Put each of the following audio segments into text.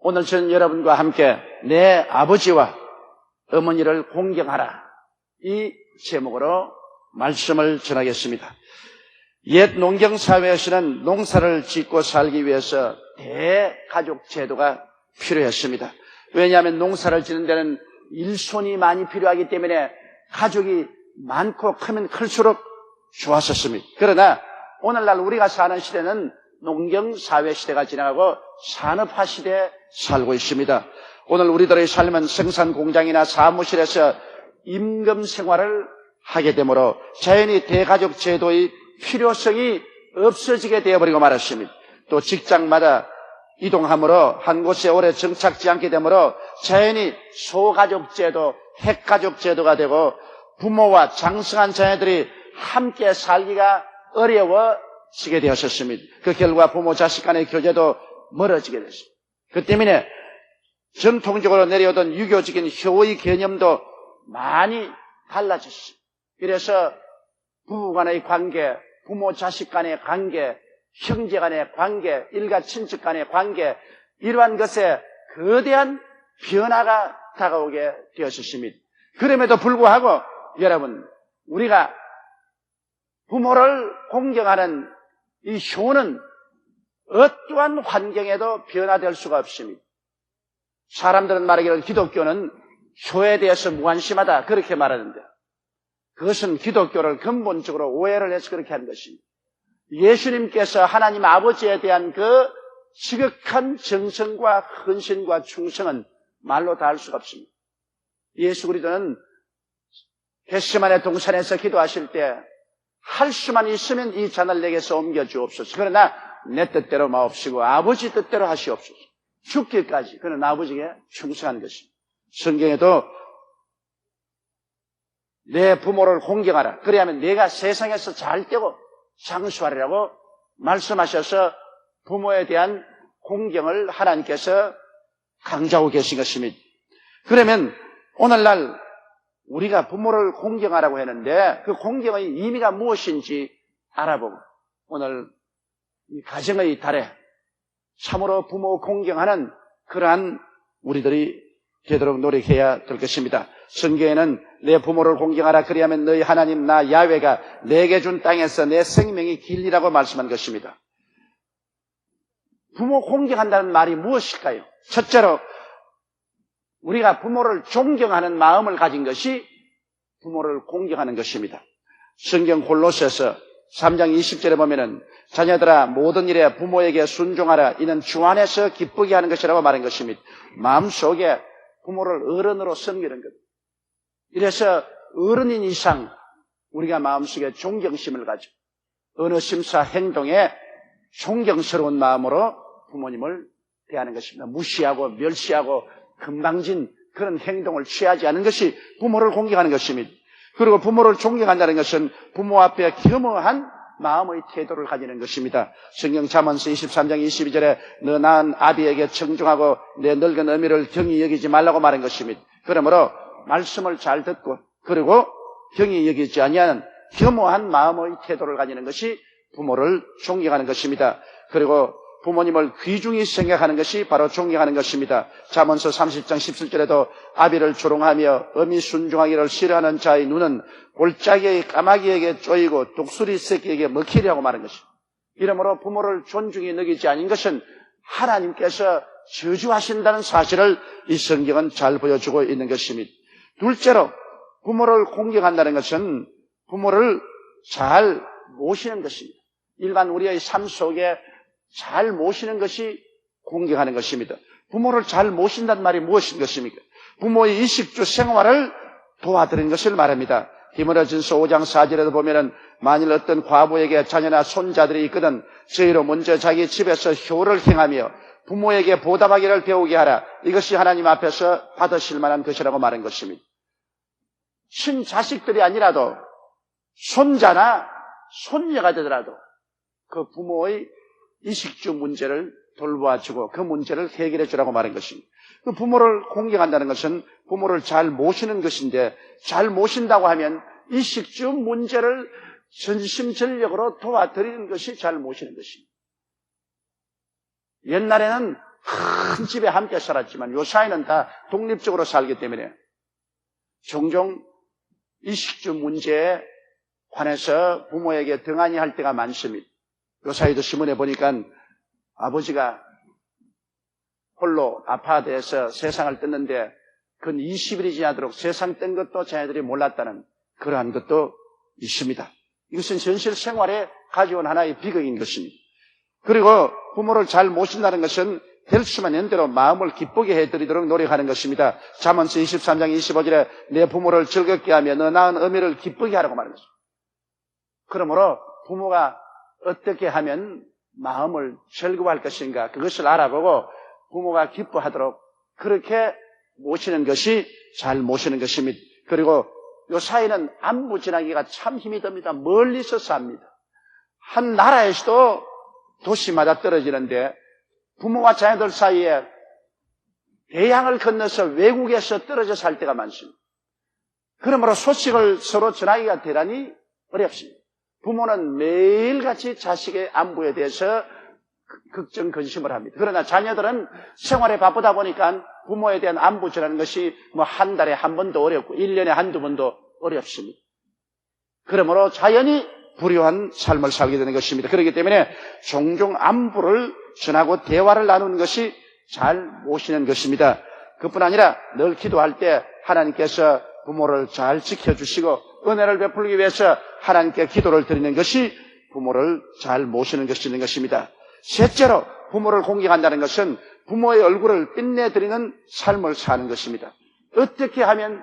오늘 저는 여러분과 함께 내 아버지와 어머니를 공경하라. 이 제목으로 말씀을 전하겠습니다. 옛 농경사회에서는 농사를 짓고 살기 위해서 대가족 제도가 필요했습니다. 왜냐하면 농사를 짓는 데는 일손이 많이 필요하기 때문에 가족이 많고 크면 클수록 좋았었습니다. 그러나 오늘날 우리가 사는 시대는 농경사회 시대가 지나가고 산업화 시대에 살고 있습니다. 오늘 우리들의 삶은 생산 공장이나 사무실에서 임금 생활을 하게 되므로 자연히 대가족 제도의 필요성이 없어지게 되어버리고 말았습니다. 또 직장마다 이동함으로 한 곳에 오래 정착지 않게 되므로 자연히 소가족 제도, 핵가족 제도가 되고 부모와 장성한 자녀들이 함께 살기가 어려워지게 되었었습니다. 그 결과 부모 자식 간의 교제도 멀어지게 됐습니다. 그 때문에 전통적으로 내려오던 유교적인 효의 개념도 많이 달라졌습니다. 그래서 부부 간의 관계, 부모 자식 간의 관계, 형제 간의 관계, 일가 친척 간의 관계, 이러한 것에 거대한 변화가 다가오게 되었습니다. 그럼에도 불구하고 여러분, 우리가 부모를 공경하는 이 효는 어떠한 환경에도 변화될 수가 없습니다. 사람들은 말하기를 기독교는 효에 대해서 무관심하다 그렇게 말하는데 그것은 기독교를 근본적으로 오해를 해서 그렇게 한 것입니다. 예수님께서 하나님 아버지에 대한 그 지극한 정성과 헌신과 충성은 말로 다 할 수가 없습니다. 예수 그리스도는 겟세만의 동산에서 기도하실 때 할 수만 있으면 이 잔을 내게서 옮겨 주옵소서. 그러나 내 뜻대로 마옵시고 아버지 뜻대로 하시옵소서. 죽기까지 그는 아버지에게 충성한 것입니다. 성경에도 내 부모를 공경하라. 그래야면 내가 세상에서 잘 되고 장수하리라고 말씀하셔서 부모에 대한 공경을 하나님께서 강조하고 계신 것입니다. 그러면 오늘날 우리가 부모를 공경하라고 했는데 그 공경의 의미가 무엇인지 알아보고 오늘 이 가정의 달에 참으로 부모 공경하는 그러한 우리들이 되도록 노력해야 될 것입니다. 성경에는 내 부모를 공경하라 그리하면 너희 하나님 나 야외가 내게 준 땅에서 내 생명이 길리라고 말씀한 것입니다. 부모 공경한다는 말이 무엇일까요? 첫째로 우리가 부모를 존경하는 마음을 가진 것이 부모를 공경하는 것입니다. 성경 골로새서 3장 20절에 보면은 자녀들아 모든 일에 부모에게 순종하라 이는 주 안에서 기쁘게 하는 것이라고 말한 것입니다. 마음속에 부모를 어른으로 섬기는 것. 이래서 어른인 이상 우리가 마음속에 존경심을 가지고 어느 심사 행동에 존경스러운 마음으로 부모님을 대하는 것입니다. 무시하고 멸시하고 금방진 그런 행동을 취하지 않은 것이 부모를 공경하는 것입니다. 그리고 부모를 존경한다는 것은 부모 앞에 겸허한 마음의 태도를 가지는 것입니다. 성경 잠언서 23장 22절에 너 낳은 아비에게 청중하고 내 늙은 어미를 경히 여기지 말라고 말한 것입니다. 그러므로 말씀을 잘 듣고 그리고 경히 여기지 아니하는 겸허한 마음의 태도를 가지는 것이 부모를 존경하는 것입니다. 그리고 부모님을 귀중히 생각하는 것이 바로 존경하는 것입니다. 잠언서 30장 17절에도 아비를 조롱하며 어미 순종하기를 싫어하는 자의 눈은 골짜기의 까마귀에게 쪼이고 독수리 새끼에게 먹히리라고 말한 것입니다. 이러므로 부모를 존중히 여기지 않은 것은 하나님께서 저주하신다는 사실을 이 성경은 잘 보여주고 있는 것입니다. 둘째로 부모를 공경한다는 것은 부모를 잘 모시는 것입니다. 일반 우리의 삶 속에 잘 모시는 것이 공경하는 것입니다. 부모를 잘 모신다는 말이 무엇인 것입니까? 부모의 이식주 생활을 도와드리는 것을 말합니다. 히브리전서 5장 4절에도 보면은 만일 어떤 과부에게 자녀나 손자들이 있거든 저희로 먼저 자기 집에서 효를 행하며 부모에게 보답하기를 배우게 하라. 이것이 하나님 앞에서 받으실 만한 것이라고 말한 것입니다. 친자식들이 아니라도 손자나 손녀가 되더라도 그 부모의 이식주 문제를 돌봐주고 그 문제를 해결해 주라고 말한 것입니다. 그 부모를 공경한다는 것은 부모를 잘 모시는 것인데 잘 모신다고 하면 이식주 문제를 전심전력으로 도와드리는 것이 잘 모시는 것입니다. 옛날에는 큰 집에 함께 살았지만 요 사이는 다 독립적으로 살기 때문에 종종 이 식주 문제에 관해서 부모에게 등한히 할 때가 많습니다. 요 사이도 신문에 보니까 아버지가 홀로 아파트에서 세상을 떴는데 근 20일이 지나도록 세상 뜬 것도 자녀들이 몰랐다는 그러한 것도 있습니다. 이것은 현실 생활에 가져온 하나의 비극인 것입니다. 그리고 부모를 잘 모신다는 것은 될 수만 있는 대로 마음을 기쁘게 해드리도록 노력하는 것입니다. 잠언서 23장 25절에 내 부모를 즐겁게 하며 너 낳은 어미를 기쁘게 하라고 것입니다. 그러므로 부모가 어떻게 하면 마음을 즐거워할 것인가 그것을 알아보고 부모가 기뻐하도록 그렇게 모시는 것이 잘 모시는 것입니다. 그리고 요 사이는 안부 지나기가 참 힘이 듭니다. 멀리서 삽니다. 한 나라에서도 도시마다 떨어지는데 부모와 자녀들 사이에 대양을 건너서 외국에서 떨어져 살 때가 많습니다. 그러므로 소식을 서로 전하기가 대단히 어렵습니다. 부모는 매일같이 자식의 안부에 대해서 걱정 근심을 합니다. 그러나 자녀들은 생활에 바쁘다 보니까 부모에 대한 안부 전하는 것이 뭐 한 달에 한 번도 어렵고 1년에 한두 번도 어렵습니다. 그러므로 자연히 불효한 삶을 살게 되는 것입니다. 그렇기 때문에 종종 안부를 전하고 대화를 나누는 것이 잘 모시는 것입니다. 그뿐 아니라 늘 기도할 때 하나님께서 부모를 잘 지켜주시고 은혜를 베풀기 위해서 하나님께 기도를 드리는 것이 부모를 잘 모시는 것인 것입니다. 셋째로 부모를 공경한다는 것은 부모의 얼굴을 빛내드리는 삶을 사는 것입니다. 어떻게 하면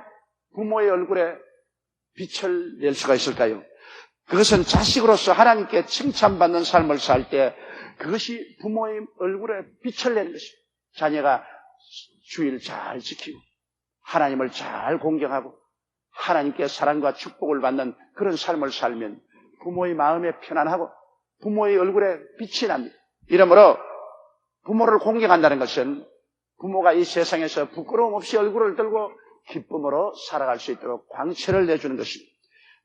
부모의 얼굴에 빛을 낼 수가 있을까요? 그것은 자식으로서 하나님께 칭찬받는 삶을 살 때 그것이 부모의 얼굴에 빛을 내는 것입니다. 자녀가 주의를 잘 지키고 하나님을 잘 공경하고 하나님께 사랑과 축복을 받는 그런 삶을 살면 부모의 마음에 편안하고 부모의 얼굴에 빛이 납니다. 이러므로 부모를 공경한다는 것은 부모가 이 세상에서 부끄러움 없이 얼굴을 들고 기쁨으로 살아갈 수 있도록 광채를 내주는 것입니다.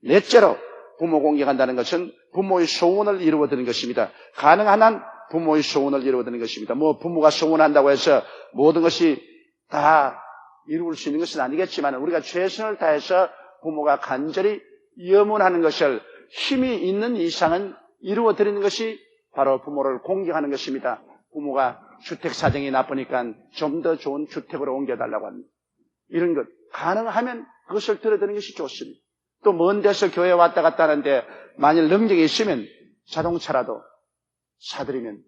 넷째로 부모 공경한다는 것은 부모의 소원을 이루어드는 것입니다. 가능한 한 부모의 소원을 이루어드는 것입니다. 뭐 부모가 소원한다고 해서 모든 것이 다 이루을 수 있는 것은 아니겠지만 우리가 최선을 다해서 부모가 간절히 염원하는 것을 힘이 있는 이상은 이루어 드리는 것이 바로 부모를 공경하는 것입니다. 부모가 주택 사정이 나쁘니까 좀 더 좋은 주택으로 옮겨달라고 합니다. 이런 것 가능하면 그것을 들어드리는 것이 좋습니다. 또 먼 데서 교회 왔다 갔다 하는데 만일 능력이 있으면 자동차라도 사드리면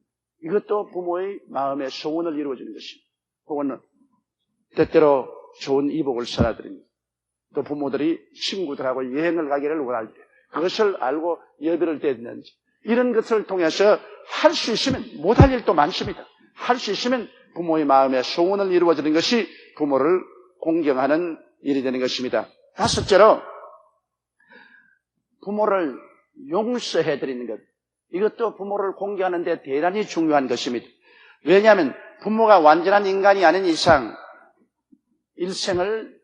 이것도 부모의 마음의 소원을 이루어주는 것입니다. 혹은 때때로 좋은 이복을 사드립니다. 또 부모들이 친구들하고 여행을 가기를 원할 때 그것을 알고 예배를 드리는지 이런 것을 통해서 할 수 있으면 못할 일도 많습니다. 할 수 있으면 부모의 마음의 소원을 이루어지는 것이 부모를 공경하는 일이 되는 것입니다. 다섯째로 부모를 용서해 드리는 것. 이것도 부모를 공경하는 데 대단히 중요한 것입니다. 왜냐하면 부모가 완전한 인간이 아닌 이상 일생을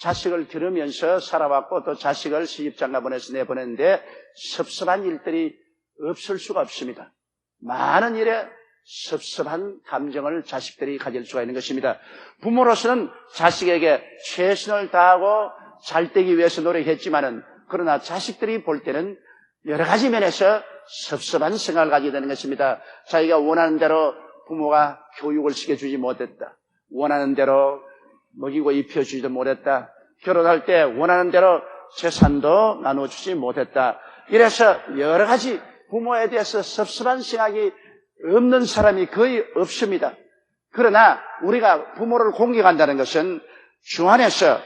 자식을 기르면서 살아왔고 또 자식을 시집장가 보내서 내보냈는데 섭섭한 일들이 없을 수가 없습니다. 많은 일에 섭섭한 감정을 자식들이 가질 수가 있는 것입니다. 부모로서는 자식에게 최선을 다하고 잘 되기 위해서 노력했지만은 그러나 자식들이 볼 때는 여러 가지 면에서 섭섭한 생각을 가지게 되는 것입니다. 자기가 원하는 대로 부모가 교육을 시켜주지 못했다. 원하는 대로 먹이고 입혀주지도 못했다. 결혼할 때 원하는 대로 재산도 나눠주지 못했다. 이래서 여러 가지 부모에 대해서 섭섭한 생각이 없는 사람이 거의 없습니다. 그러나 우리가 부모를 공경한다는 것은 주 안에서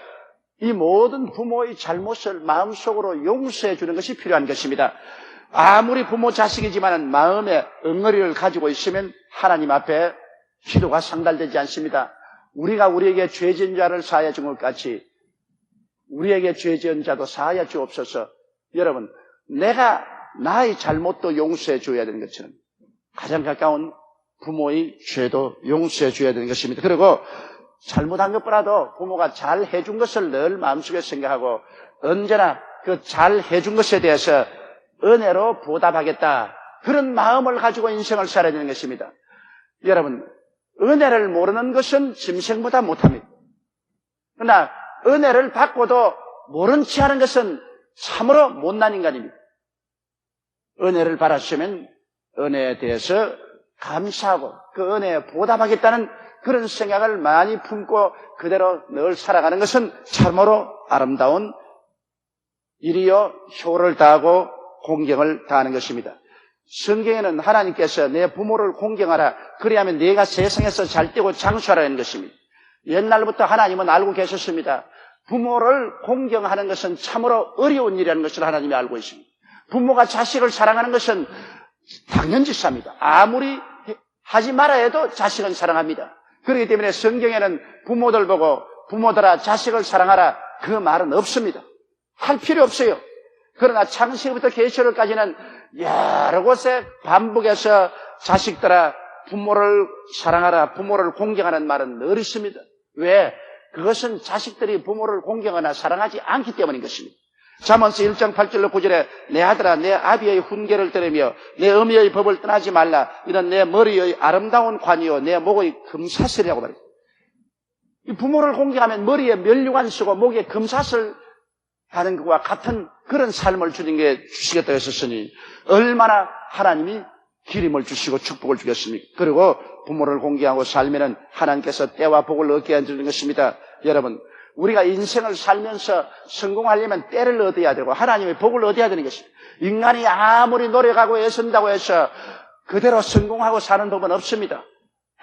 이 모든 부모의 잘못을 마음속으로 용서해 주는 것이 필요한 것입니다. 아무리 부모 자식이지만 마음에 엉거리를 가지고 있으면 하나님 앞에 기도가 상달되지 않습니다. 우리가 우리에게 죄 지은 자를 사하여 준 것 같이 우리에게 죄 지은 자도 사하여 주옵소서. 여러분, 내가 나의 잘못도 용서해 줘야 되는 것처럼 가장 가까운 부모의 죄도 용서해 줘야 되는 것입니다. 그리고 잘못한 것보다도 부모가 잘 해준 것을 늘 마음속에 생각하고 언제나 그 잘 해준 것에 대해서 은혜로 보답하겠다. 그런 마음을 가지고 인생을 살아야 되는 것입니다. 여러분, 은혜를 모르는 것은 짐승보다 못합니다. 그러나 은혜를 받고도 모른 체 하는 것은 참으로 못난 인간입니다. 은혜를 받았으면 은혜에 대해서 감사하고 그 은혜에 보답하겠다는 그런 생각을 많이 품고 그대로 늘 살아가는 것은 참으로 아름다운 일이요 효를 다하고 공경을 다하는 것입니다. 성경에는 하나님께서 내 부모를 공경하라 그리하면 내가 세상에서 잘 되고 장수하라는 것입니다. 옛날부터 하나님은 알고 계셨습니다. 부모를 공경하는 것은 참으로 어려운 일이라는 것을 하나님이 알고 있습니다. 부모가 자식을 사랑하는 것은 당연지사입니다. 아무리 하지 말아야 해도 자식은 사랑합니다. 그렇기 때문에 성경에는 부모들 보고 부모들아 자식을 사랑하라 그 말은 없습니다. 할 필요 없어요. 그러나 창세기부터 계시록까지는 여러 곳에 반복해서 자식들아 부모를 사랑하라 부모를 공경하는 말은 늘 있습니다. 왜? 그것은 자식들이 부모를 공경하나 사랑하지 않기 때문인 것입니다. 잠언서 1장 8절로 9절에 내 아들아 내 아비의 훈계를 들으며 내 어미의 법을 떠나지 말라 이런 내 머리의 아름다운 관이요 내 목의 금사슬이라고 말해요. 이 부모를 공경하면 머리에 면류관 쓰고 목에 금사슬 하는 것과 같은 그런 삶을 주님께 주시겠다고 했었으니 얼마나 하나님이 기림을 주시고 축복을 주겠습니까? 그리고 부모를 공경하고 살면은 하나님께서 때와 복을 얻게 해주는 것입니다. 여러분, 우리가 인생을 살면서 성공하려면 때를 얻어야 되고 하나님의 복을 얻어야 되는 것입니다. 인간이 아무리 노력하고 애쓴다고 해서 그대로 성공하고 사는 법은 없습니다.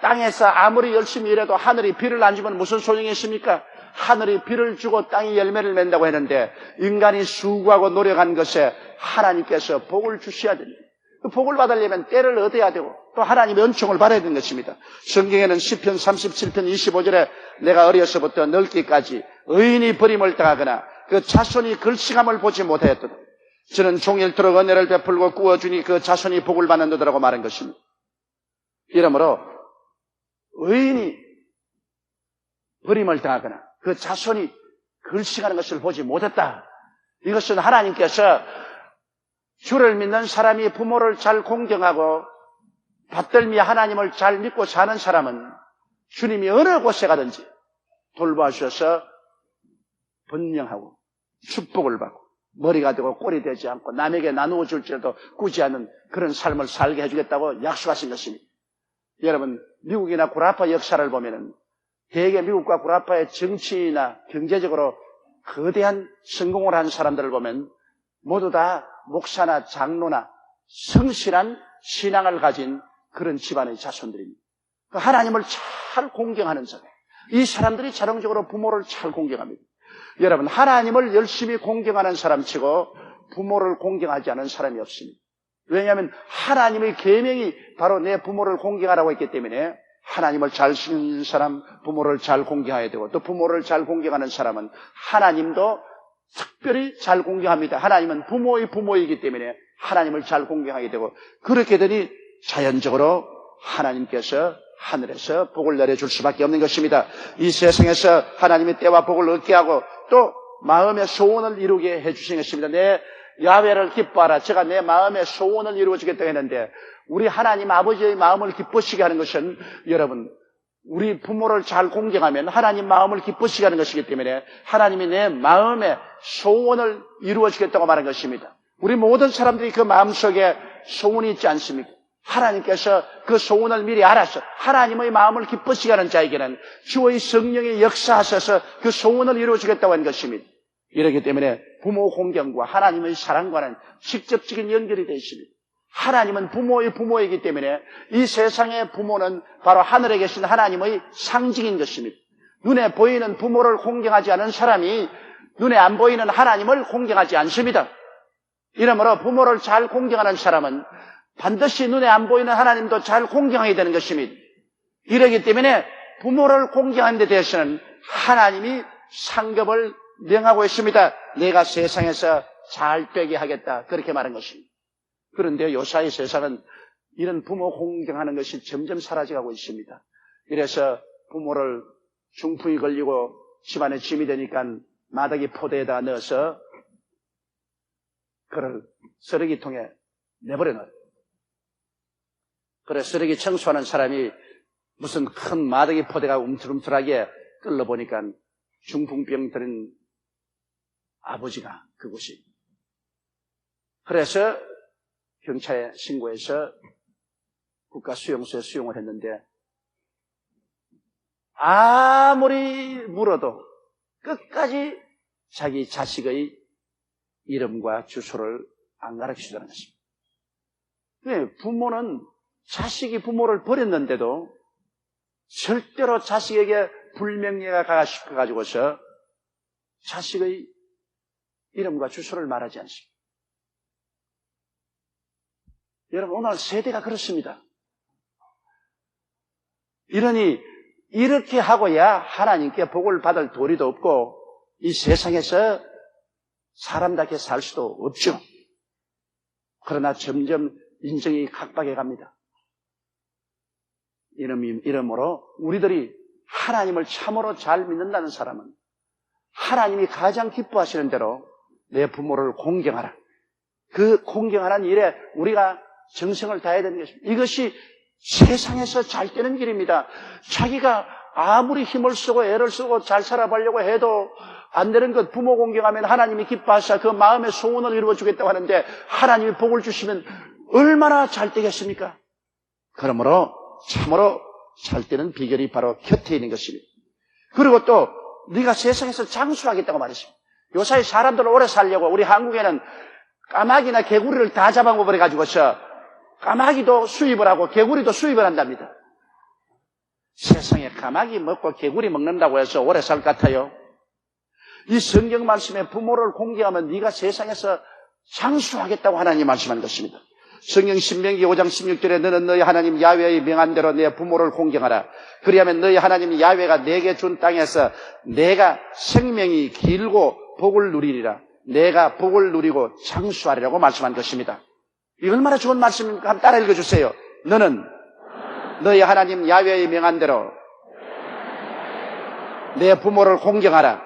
땅에서 아무리 열심히 일해도 하늘이 비를 안 주면 무슨 소용이 있습니까? 하늘이 비를 주고 땅이 열매를 맺는다고 했는데 인간이 수고하고 노력한 것에 하나님께서 복을 주셔야 됩니다. 그 복을 받으려면 때를 얻어야 되고 또 하나님의 은총을 받아야 되는 것입니다. 성경에는 10편 37편 25절에 내가 어려서부터 늙기까지 의인이 버림을 당하거나 그 자손이 글씨감을 보지 못하였도다. 저는 종일토록 은혜를 베풀고 꾸어주니 그 자손이 복을 받는다라고 말한 것입니다. 이러므로 의인이 버림을 당하거나 그 자손이 글씨가는 것을 보지 못했다. 이것은 하나님께서 주를 믿는 사람이 부모를 잘 공경하고 받들미 하나님을 잘 믿고 사는 사람은 주님이 어느 곳에 가든지 돌봐주셔서 번영하고 축복을 받고 머리가 되고 꼴이 되지 않고 남에게 나누어 줄지라도 꾸지 않는 그런 삶을 살게 해주겠다고 약속하신 것입니다. 여러분 미국이나 구라파 역사를 보면은 대개 미국과 구라파의 정치나 경제적으로 거대한 성공을 한 사람들을 보면 모두 다 목사나 장로나 성실한 신앙을 가진 그런 집안의 자손들입니다. 그 하나님을 잘 공경하는 사람. 이 사람들이 자동적으로 부모를 잘 공경합니다. 여러분, 하나님을 열심히 공경하는 사람치고 부모를 공경하지 않은 사람이 없습니다. 왜냐하면 하나님의 계명이 바로 내 부모를 공경하라고 했기 때문에 하나님을 잘 쓰는 사람, 부모를 잘 공경해야 되고 또 부모를 잘 공경하는 사람은 하나님도 특별히 잘 공경합니다. 하나님은 부모의 부모이기 때문에 하나님을 잘 공경하게 되고 그렇게 되니 자연적으로 하나님께서 하늘에서 복을 내려줄 수밖에 없는 것입니다. 이 세상에서 하나님의 때와 복을 얻게 하고 또 마음의 소원을 이루게 해주신 것입니다. 내 야외를 기뻐하라. 제가 내 마음의 소원을 이루어주겠다고 했는데 우리 하나님 아버지의 마음을 기쁘시게 하는 것은 여러분 우리 부모를 잘 공경하면 하나님 마음을 기쁘시게 하는 것이기 때문에 하나님이 내 마음의 소원을 이루어 주겠다고 말한 것입니다. 우리 모든 사람들이 그 마음속에 소원이 있지 않습니까? 하나님께서 그 소원을 미리 알아서 하나님의 마음을 기쁘시게 하는 자에게는 주의 성령이 역사하셔서 그 소원을 이루어 주겠다고 한 것입니다. 이렇기 때문에 부모 공경과 하나님의 사랑과는 직접적인 연결이 되어 있습니다. 하나님은 부모의 부모이기 때문에 이 세상의 부모는 바로 하늘에 계신 하나님의 상징인 것입니다. 눈에 보이는 부모를 공경하지 않은 사람이 눈에 안 보이는 하나님을 공경하지 않습니다. 이러므로 부모를 잘 공경하는 사람은 반드시 눈에 안 보이는 하나님도 잘 공경하게 되는 것입니다. 이러기 때문에 부모를 공경하는 데 대해서는 하나님이 상급을 명하고 있습니다. 내가 세상에서 잘 되게 하겠다. 그렇게 말한 것입니다. 그런데 요사이 세상은 이런 부모 공경하는 것이 점점 사라져가고 있습니다. 이래서 부모를 중풍이 걸리고 집안에 짐이 되니까 마닥이 포대에다 넣어서 그를 쓰레기통에 내버려 놔요. 그래 쓰레기 청소하는 사람이 무슨 큰 마더기 포대가 움틀움틀하게 끌러보니까 중풍병 들은 아버지가 그곳이. 그래서 경찰에 신고해서 국가 수용소에 수용을 했는데 아무리 물어도 끝까지 자기 자식의 이름과 주소를 안 가르치더라는 것입니다. 왜? 부모는 자식이 부모를 버렸는데도 절대로 자식에게 불명예가 가가 싶어가지고서 자식의 이름과 주소를 말하지 않습니다. 여러분, 오늘 세대가 그렇습니다. 이러니, 이렇게 하고야 하나님께 복을 받을 도리도 없고, 이 세상에서 사람답게 살 수도 없죠. 그러나 점점 인생이 각박해 갑니다. 이름, 이름으로 우리들이 하나님을 참으로 잘 믿는다는 사람은 하나님이 가장 기뻐하시는 대로 내 부모를 공경하라. 그 공경하는 일에 우리가 정성을 다해야 되는 것입니다. 이것이 세상에서 잘 되는 길입니다. 자기가 아무리 힘을 쓰고 애를 쓰고 잘 살아보려고 해도 안 되는 것 부모 공경하면 하나님이 기뻐하사 그 마음의 소원을 이루어 주겠다고 하는데 하나님이 복을 주시면 얼마나 잘 되겠습니까? 그러므로 참으로 잘 때는 비결이 바로 곁에 있는 것입니다. 그리고 또 네가 세상에서 장수하겠다고 말했습니다. 요사이 사람들 오래 살려고 우리 한국에는 까마귀나 개구리를 다 잡아먹어버려 가지고서 까마귀도 수입을 하고 개구리도 수입을 한답니다. 세상에 까마귀 먹고 개구리 먹는다고 해서 오래 살 것 같아요. 이 성경 말씀에 부모를 공개하면 네가 세상에서 장수하겠다고 하나님 말씀한 것입니다. 성경 신명기 5장 16절에 너는 너희 하나님 야외의 명한 대로 내 부모를 공경하라. 그리하면 너희 하나님 야외가 내게 준 땅에서 내가 생명이 길고 복을 누리리라. 내가 복을 누리고 장수하리라고 말씀한 것입니다. 이 얼마나 좋은 말씀입니까? 한번 따라 읽어주세요. 너는 너희 하나님 야외의 명한 대로 내 부모를 공경하라.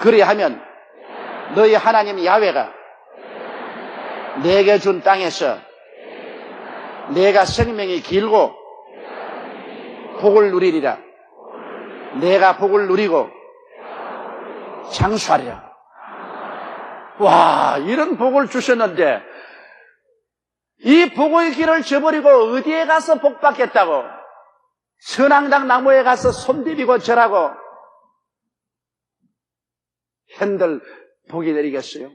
그리하면 너희 하나님 야외가 내게 준 땅에서 내가 생명이 길고 복을 누리리라. 내가 복을 누리고 장수하리라. 와, 이런 복을 주셨는데 이 복의 길을 저버리고 어디에 가서 복 받겠다고 선앙당 나무에 가서 손 비비고 절하고 핸들 복이 내리겠어요?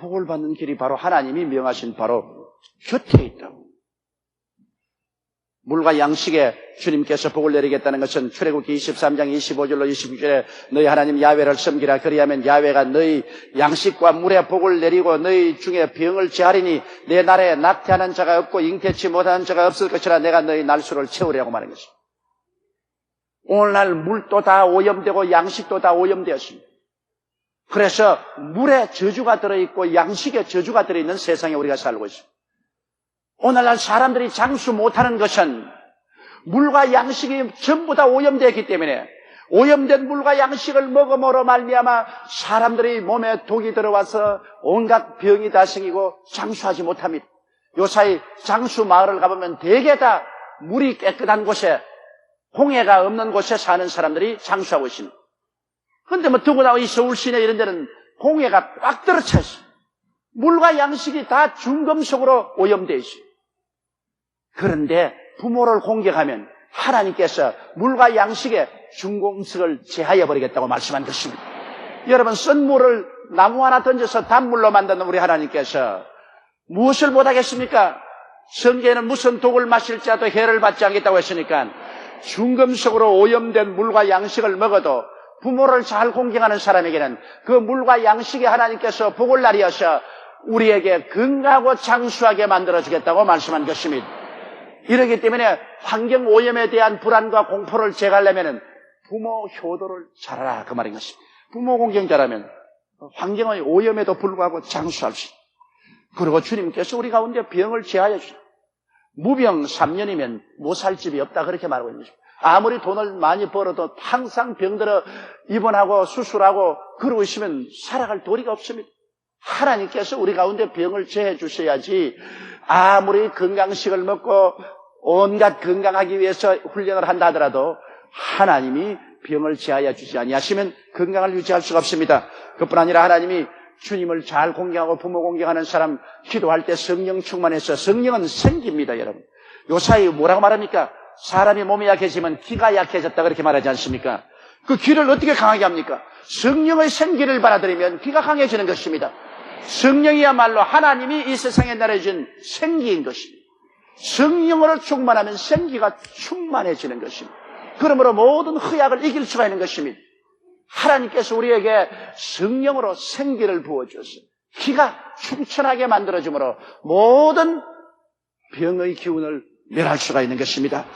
복을 받는 길이 바로 하나님이 명하신 바로 곁에 있다고. 물과 양식에 주님께서 복을 내리겠다는 것은 출애굽기 23장 25절로 26절에 너희 하나님 야외를 섬기라 그리하면 야외가 너희 양식과 물에 복을 내리고 너희 중에 병을 제하리니 내 나라에 낙태하는 자가 없고 잉태치 못하는 자가 없을 것이라 내가 너희 날수를 채우려고 말하는 것입니다. 오늘날 물도 다 오염되고 양식도 다 오염되었습니다. 그래서 물에 저주가 들어있고 양식에 저주가 들어있는 세상에 우리가 살고 있습니다. 오늘날 사람들이 장수 못하는 것은 물과 양식이 전부 다 오염되었기 때문에 오염된 물과 양식을 먹음으로 말미암아 사람들이 몸에 독이 들어와서 온갖 병이 다 생기고 장수하지 못합니다. 요사이 장수 마을을 가보면 대개 다 물이 깨끗한 곳에 홍해가 없는 곳에 사는 사람들이 장수하고 있습니다. 근데 뭐 더구나 이 서울 시내 이런 데는 홍해가 꽉 들어차 있어요. 물과 양식이 다 중금속으로 오염되어 있어요. 그런데 부모를 공격하면 하나님께서 물과 양식에 중금속을 제하여 버리겠다고 말씀한 것입니다. 여러분 쓴 물을 나무 하나 던져서 단물로 만드는 우리 하나님께서 무엇을 못하겠습니까? 성경에는 무슨 독을 마실 자도 해를 받지 않겠다고 했으니까 중금속으로 오염된 물과 양식을 먹어도 부모를 잘 공경하는 사람에게는 그 물과 양식에 하나님께서 복을 나리어서 우리에게 건강하고 장수하게 만들어주겠다고 말씀한 것입니다. 이러기 때문에 환경 오염에 대한 불안과 공포를 제거하려면 부모 효도를 잘하라 그 말인 것입니다. 부모 공경자라면 환경의 오염에도 불구하고 장수할 수 있다. 그리고 주님께서 우리 가운데 병을 제하여 주십니다. 무병 3년이면 못 살 집이 없다 그렇게 말하고 있는 것입니다. 아무리 돈을 많이 벌어도 항상 병들어 입원하고 수술하고 그러고 있으면 살아갈 도리가 없습니다. 하나님께서 우리 가운데 병을 제해 주셔야지 아무리 건강식을 먹고 온갖 건강하기 위해서 훈련을 한다 하더라도 하나님이 병을 제하여 주지 아니하시면 건강을 유지할 수가 없습니다. 그뿐 아니라 하나님이 주님을 잘 공경하고 부모 공경하는 사람 기도할 때 성령 충만해서 성령은 생깁니다, 여러분. 요사이 뭐라고 말합니까? 사람이 몸이 약해지면 기가 약해졌다 그렇게 말하지 않습니까? 그 기를 어떻게 강하게 합니까? 성령의 생기를 받아들이면 기가 강해지는 것입니다. 성령이야말로 하나님이 이 세상에 내려준 생기인 것입니다. 성령으로 충만하면 생기가 충만해지는 것입니다. 그러므로 모든 허약을 이길 수가 있는 것입니다. 하나님께서 우리에게 성령으로 생기를 부어주어서 기가 충천하게 만들어주므로 모든 병의 기운을 멸할 수가 있는 것입니다.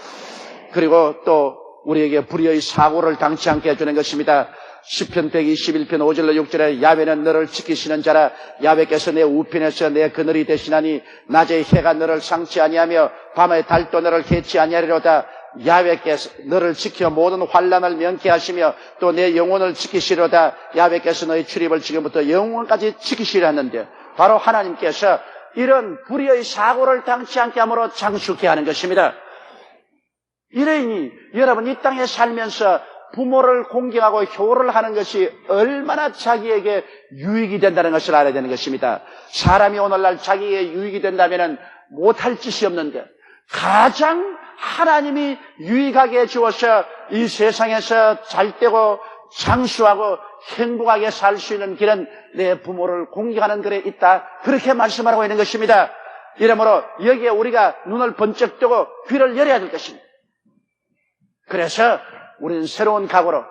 그리고 또 우리에게 불의의 사고를 당치 않게 해주는 것입니다. 10편 121편 5절로 6절에 야외는 너를 지키시는 자라. 야외께서 내 우편에서 내 그늘이 되시나니 낮에 해가 너를 상치 아니하며 밤에 달도 너를 해치 아니하리로다. 야외께서 너를 지켜 모든 환란을 면케 하시며 또 내 영혼을 지키시로다. 야외께서 너의 출입을 지금부터 영혼까지 지키시려 하는데 바로 하나님께서 이런 불의의 사고를 당치 않게 함으로 장수케 하는 것입니다. 이러니 여러분 이 땅에 살면서 부모를 공경하고 효를 하는 것이 얼마나 자기에게 유익이 된다는 것을 알아야 되는 것입니다. 사람이 오늘날 자기에게 유익이 된다면 못할 짓이 없는데 가장 하나님이 유익하게 주어서 이 세상에서 잘되고 장수하고 행복하게 살 수 있는 길은 내 부모를 공경하는 길에 있다. 그렇게 말씀하고 있는 것입니다. 이러므로 여기에 우리가 눈을 번쩍 뜨고 귀를 열어야 될 것입니다. 그래서 우리는 새로운 각오로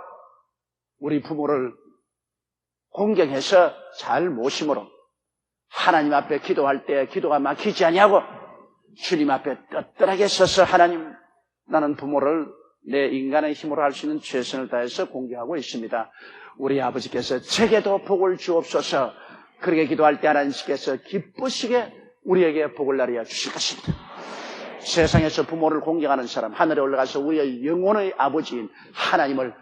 우리 부모를 공경해서 잘 모심으로 하나님 앞에 기도할 때 기도가 막히지 아니하고 주님 앞에 떳떳하게 서서 하나님 나는 부모를 내 인간의 힘으로 할 수 있는 최선을 다해서 공경하고 있습니다. 우리 아버지께서 제게도 복을 주옵소서 그렇게 기도할 때 하나님께서 기쁘시게 우리에게 복을 나려 주실 것입니다. 세상에서 부모를 공경하는 사람, 하늘에 올라가서 우리의 영혼의 아버지인 하나님을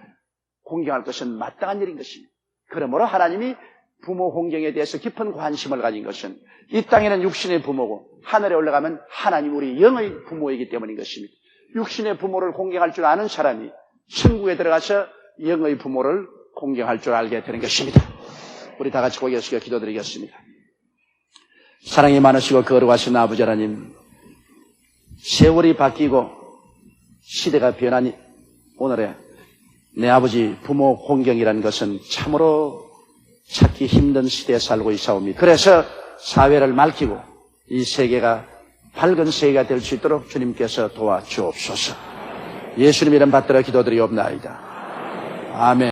공경할 것은 마땅한 일인 것입니다. 그러므로 하나님이 부모 공경에 대해서 깊은 관심을 가진 것은 이 땅에는 육신의 부모고 하늘에 올라가면 하나님 우리 영의 부모이기 때문인 것입니다. 육신의 부모를 공경할 줄 아는 사람이 천국에 들어가서 영의 부모를 공경할 줄 알게 되는 것입니다. 우리 다 같이 고개 숙여 기도드리겠습니다. 사랑이 많으시고 거룩하신 아버지 하나님, 세월이 바뀌고 시대가 변하니 오늘의 내 아버지 부모 공경이라는 것은 참으로 찾기 힘든 시대에 살고 있사옵니다. 그래서 사회를 맑히고 이 세계가 밝은 세계가 될 수 있도록 주님께서 도와주옵소서. 예수님 이름 받들어 기도드리옵나이다. 아멘.